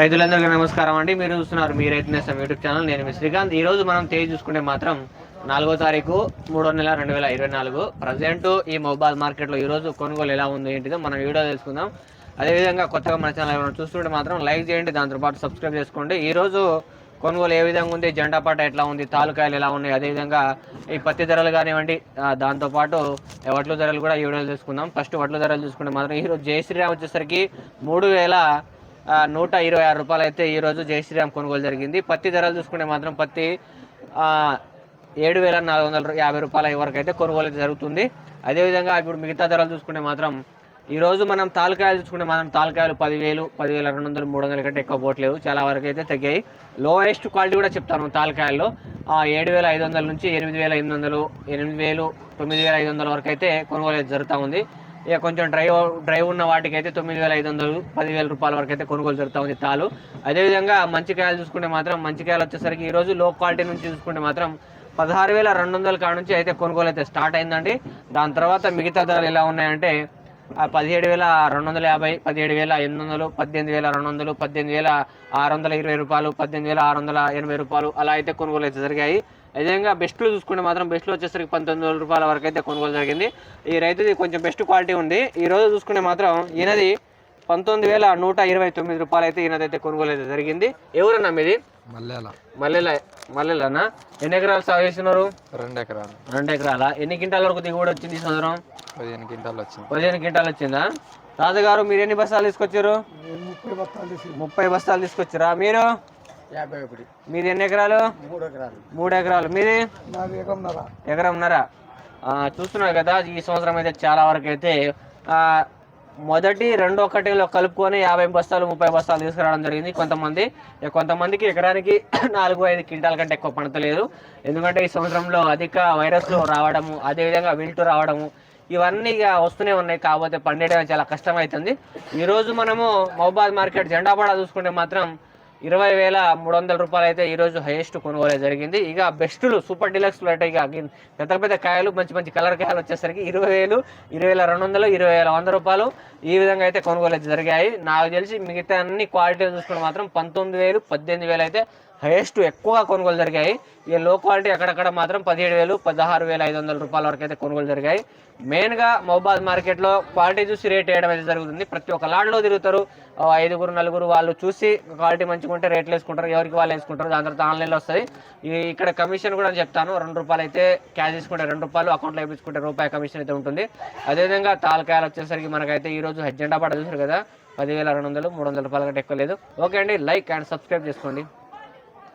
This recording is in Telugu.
రైతులందరికీ నమస్కారం అండి. మీరు చూస్తున్నారు మీ రైతు నేస్తం యూట్యూబ్ ఛానల్. నేను మీ శ్రీకాంత్. ఈ రోజు మనం తేజ్ చూసుకుంటే మాత్రం నాలుగో తారీఖు మూడో నెల రెండు వేల ఇరవై నాలుగు. ప్రజెంట్ ఈ మొబైల్ మార్కెట్లో ఈరోజు కొనుగోలు ఎలా ఉంది ఏంటిదో మనం వీడియో తెలుసుకుందాం. అదేవిధంగా కొత్తగా మన ఛానల్ ఎవరైనా చూస్తుంటే మాత్రం లైక్ చేయండి. దాంతో పాటు సబ్స్క్రైబ్ చేసుకోండి. ఈరోజు కొనుగోలు ఏ విధంగా ఉంది జెండా పాట ఎట్లా ఉంది తాలూకాయలు ఎలా ఉన్నాయి అదేవిధంగా ఈ పత్తి ధరలు కానివ్వండి దాంతోపాటు వడ్ల ధరలు కూడా ఈ వీడియోలు చూసుకుందాం. ఫస్ట్ వడ్ల ధరలు చూసుకుంటే మాత్రం ఈరోజు జై శ్రీరామ్ వచ్చేసరికి మూడు వేల నూట ఇరవై ఆరు రూపాయలు అయితే ఈరోజు జై శ్రీరామ్ కొనుగోలు జరిగింది. పత్తి ధరలు చూసుకుంటే మాత్రం పత్తి ఏడు వేల నాలుగు వందల యాభై రూపాయల వరకు అయితే కొనుగోలు అయితే జరుగుతుంది. అదేవిధంగా ఇప్పుడు మిగతా ధరలు చూసుకుంటే మాత్రం ఈరోజు మనం తాలకాయలు చూసుకుంటే మాత్రం తాలకాయలు పదివేలు పదివేల రెండు వందలు మూడు వందల కంటే ఎక్కువ పోవట్లేదు చాలా వరకు అయితే తగ్గాయి. లోయెస్ట్ క్వాలిటీ కూడా చెప్తాను తాలకాయల్లో. ఆ, ఏడు వేల ఐదు వందల నుంచి ఎనిమిది వేల ఎనిమిది వందలు ఎనిమిది వేలు తొమ్మిది వేల ఐదు వందల వరకు అయితే కొనుగోలు అయితే జరుగుతూ ఉంది. ఇక కొంచెం డ్రైవ్ డ్రైవ్ ఉన్న వాటికి అయితే తొమ్మిది వేల ఐదు వందలు పదివేల రూపాయల వరకు అయితే కొనుగోలు జరుగుతూ ఉంది తాలు. అదేవిధంగా మంచి కాయలు చూసుకుంటే మాత్రం మంచి కాయలు వచ్చేసరికి ఈరోజు లో క్వాలిటీ నుంచి చూసుకుంటే మాత్రం పదహారు వేల రెండు వందల కాడ నుంచి అయితే కొనుగోలు అయితే స్టార్ట్ అయిందండి. దాని తర్వాత మిగతా ధరలు ఎలా ఉన్నాయంటే పదిహేడు వేల రెండు వందల యాభై పదిహేడు వేల ఎనిమిది వందలు పద్దెనిమిది వేల రెండు వందలు పద్దెనిమిది వేల ఆరు వందల ఇరవై రూపాయలు పద్దెనిమిది వేల ఆరు వందల ఎనభై రూపాయలు అలా అయితే కొనుగోలు అయితే జరిగాయి. అదేవిధంగా బెస్ట్లో చూసుకుంటే మాత్రం బెస్ట్లో వచ్చేసరికి పంతొమ్మిది వేల రూపాయల వరకు అయితే కొనుగోలు జరిగింది. ఈ రైతుది కొంచెం బెస్ట్ క్వాలిటీ ఉంది. ఈ రోజు చూసుకుంటే మాత్రం ఈయనది పంతొమ్మిది వేల నూట ఇరవై తొమ్మిది రూపాయలు అయితే ఈయనదైతే కొనుగోలు అయితే జరిగింది. ఎవరన్నా మీది? మల్లెల. మల్లెల మల్లెలన్నా ఎన్ని ఎకరాలు సాగు చేస్తున్నారు? రెండు ఎకరాలు. రెండు ఎకరాల? ఎన్ని క్వింటాల వరకు దిగుబడి వచ్చింది ఈ సంవత్సరం? పదిహేను క్వింటాలు వచ్చింది. పదిహేను క్వింటాలు వచ్చిందా? రాజుగారు మీరు ఎన్ని బస్తాలు తీసుకొచ్చారు? ముప్పై బస్తాలు తీసుకొచ్చారా? మీరు? మీది ఎన్ని ఎకరాలు? మూడు ఎకరాలు. మూడు ఎకరాలు. మీది? ఎకరంన్నర. చూస్తున్నారు కదా ఈ సంవత్సరం అయితే చాలా వరకు అయితే ఆ, మొదటి రెండు ఒకటిలో కలుపుకొని యాభై బస్తాలు ముప్పై బస్తాలు తీసుకురావడం జరిగింది. కొంతమంది కొంతమందికి ఎకరానికి నాలుగు ఐదు క్వింటాల కంటే ఎక్కువ పండతలేదు ఎందుకంటే ఈ సంవత్సరంలో అధిక వైరస్లు రావడము అదేవిధంగా విల్టు రావడము ఇవన్నీ ఇక వస్తూనే ఉన్నాయి. కాకపోతే పండేయడం చాలా కష్టమవుతుంది ఈరోజు మనము మహబాద్ మార్కెట్ జెండాపాడ చూసుకుంటే మాత్రం ఇరవై వేల మూడు వందల రూపాయలు అయితే ఈరోజు హైయెస్ట్ కొనుగోలు జరిగింది. ఇక బెస్ట్లు సూపర్ డిలక్స్ అంటే ఇక పెద్ద పెద్ద కాయలు మంచి మంచి కలర్ కాయలు వచ్చేసరికి ఇరవై వేలు ఇరవై వేల రెండు వందలు ఇరవై వేల వంద రూపాయలు ఈ విధంగా అయితే కొనుగోలు జరిగాయి. నాకు తెలిసి మిగతా అన్ని క్వాలిటీ చూసుకుంటే మాత్రం పంతొమ్మిది వేలు పద్దెనిమిది వేలు అయితే హైయెస్ట్ ఎక్కువగా కొనుగోలు జరిగాయి. ఇక లో క్వాలిటీ అక్కడక్కడ మాత్రం పదిహేడు వేలు పదహారు వేల ఐదు వందల రూపాయల వరకు అయితే కొనుగోలు జరిగాయి. మెయిన్గా మహబాద్ మార్కెట్లో క్వాలిటీ చూసి రేట్ వేయడం అయితే జరుగుతుంది. ప్రతి ఒక్క లాడ్లో తిరుగుతారు. ఐదుగురు నలుగురు వాళ్ళు చూసి క్వాలిటీ మంచిగా ఉంటే రేట్లు వేసుకుంటారు. ఎవరికి వాళ్ళు వేసుకుంటారు దాని తర్వాత ఆన్లైన్లో వస్తుంది. ఇక్కడ కమిషన్ కూడా చెప్తాను. రెండు రూపాయలు అయితే క్యాష్ తీసుకుంటే రెండు రూపాయలు అకౌంట్లో వేయించుకుంటే రూపాయి కమిషన్ అయితే ఉంటుంది. అదేవిధంగా తాలకాయలు వచ్చేసరికి మనకైతే ఈ రోజు హెజ్జెండా పడ చూసారు కదా. పదివేల రెండు వందలు మూడు వందల రూపాయల కంటే ఎక్కువ లేదు. ఓకే అండి లైక్ అండ్ సబ్స్క్రైబ్ చేసుకోండి.